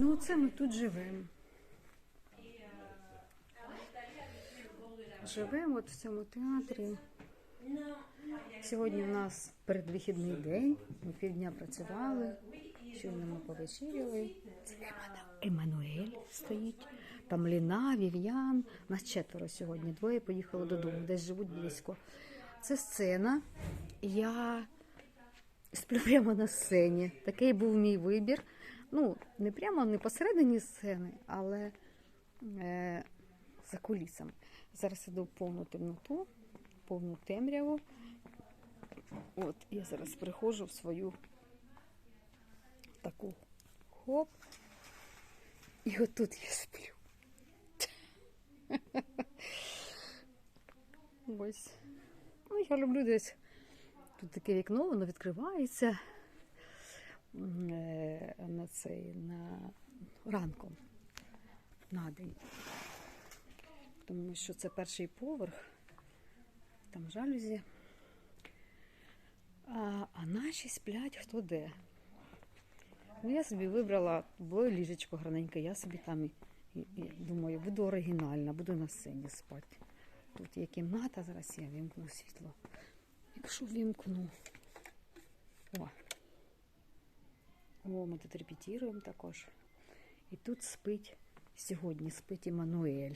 Ну, оце ми тут живемо. Живемо от в цьому театрі. Сьогодні в нас передвихідний день. Ми півдня працювали. Щойно ми повечеряли. Це Еммануель стоїть. Там Ліна, Вів'ян. Нас четверо сьогодні. Двоє поїхали додому, десь живуть близько. Це сцена. Я сплю прямо на сцені. Такий був мій вибір. Ну, не прямо не посередині сцени, але е, за кулісами. Зараз іду в повну темноту, повну темряву. От, я зараз приходжу в свою таку хоп. І отут я сплю. Ось. Ну, я люблю десь. Тут таке вікно, воно відкривається на цей на ранком на день. Тому що це перший поверх, там жалюзі. А, а наші сплять хто де. Ну, я собі вибрала, було ліжечко гарненьке, я собі там і, і, і думаю, буду оригінальна, буду на сцені спати. Тут є кімната, зараз я вімкну світло. Якщо вімкну. О. О, ми тут репетируємо також. І тут спить, сьогодні спить Іммануель.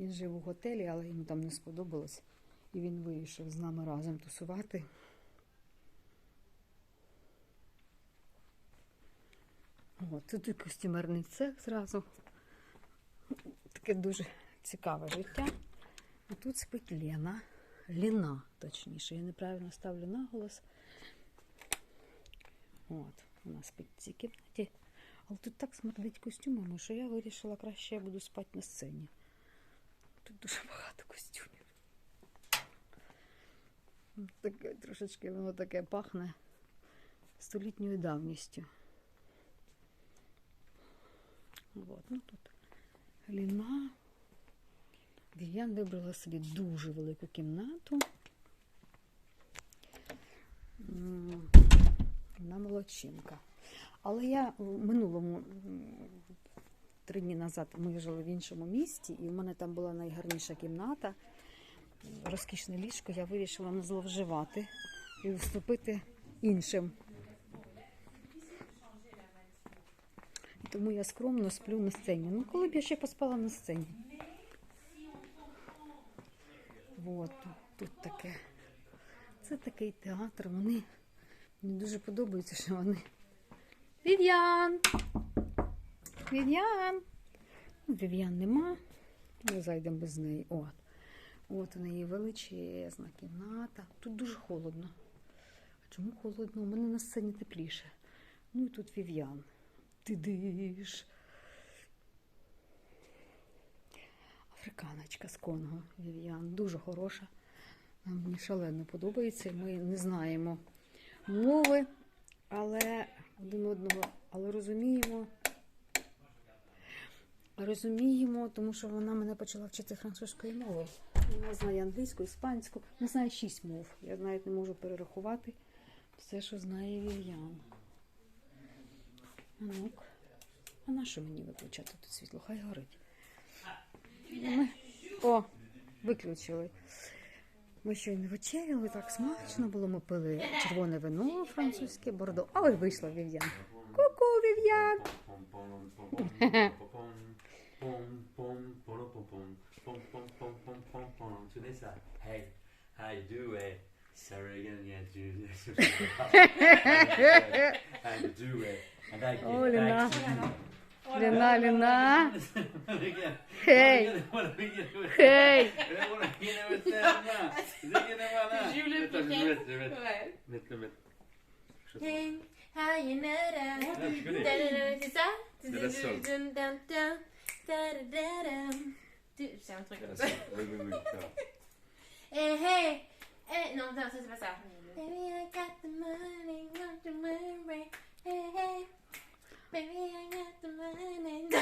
Він жив у готелі, але йому там не сподобалось. І він вирішив з нами разом тусувати. От, тут і костюмерний цех зразу. Таке дуже цікаве життя. А тут спить Лена. Ліна, точніше, я неправильно ставлю наголос. От, вона спить в цій кімнаті. Але тут так смердить костюмами, що я вирішила, краще я буду спати на сцені. Тут дуже багато костюмів. Таке трошечки воно таке пахне столітньою давністю. От, ну тут Ліна. Вів'ян вибрала собі дуже велику кімнату. Вона молодчинка. Але я в минулому три дні назад ми жили в іншому місті, і в мене там була найгарніша кімната, розкішне ліжко. Я вирішила не зловживати і уступити іншим. Тому я скромно сплю на сцені. Ну, коли б я ще поспала на сцені. От, тут таке. Це такий театр. Вони мені дуже подобається, що вони. Вів'ян! Вів'ян! Ну, Вів'ян нема. Ми зайдемо без неї. От. От у неї величезна кімната. Тут дуже холодно. А чому холодно? У мене на сцені тепліше. Ну і тут Вів'ян. Ти диш. Африканочка з Конго Вів'ян. Дуже хороша. Мені шалено подобається. Ми не знаємо мови, але один одного, але розуміємо. Розуміємо, тому що вона мене почала вчити французької мови. Вона знає англійську, іспанську, не знає шість мов. Я навіть не можу перерахувати все, що знає Вів'ян. А ну-ка. А на що мені виключати тут світло? Хай горить. О, виключили. Ми щойно вечеряли, так смачно було. Ми пили червоне вино французьке, бордо. А ось вийшла Вів'ян. Ку-ку, Вів'ян! Tu Lena, Lena. Hey. Hey. C'est un truc comme ça. Eh, hey! Eh, non, non, ça c'est pas ça.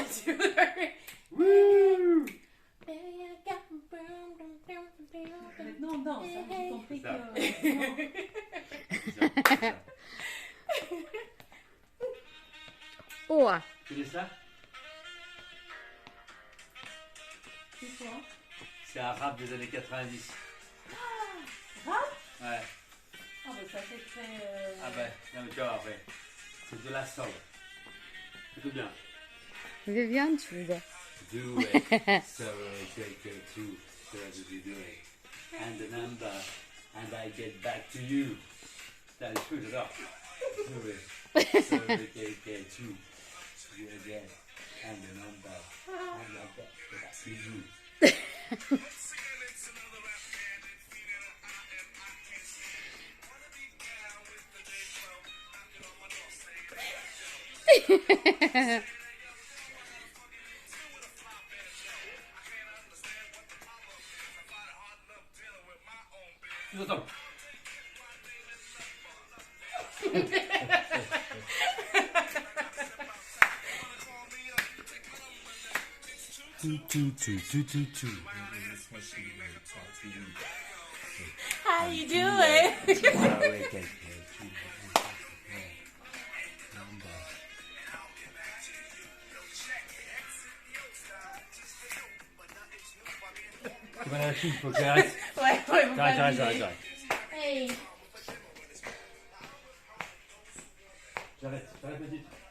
Money, not the money. Woo! Baby, I got the money. Maintenant, on danse. Hein, j'ai compris Ça. que. C'est ça, c'est ça. О, Tu connais ça C'est quoi C'est un rap des années 90. Rap Ouais. Ah bah ça fait très... euh, Ah ben, non mais tu vas voir après. C'est de la soul. Écoute bien. Viviane, tu veux dire Do it. so I take her through tragedy doing. And the number, and I get back to you. That is good enough. Do it. So I take her through. You again. And the number, and I get back to you. Yeah. Tout attends. Two, two, two, two, two, two. How you doing? Tu vas la Chine, Wait, wait, go go go. try. Hey. J'arrête, j'arrête ma petite.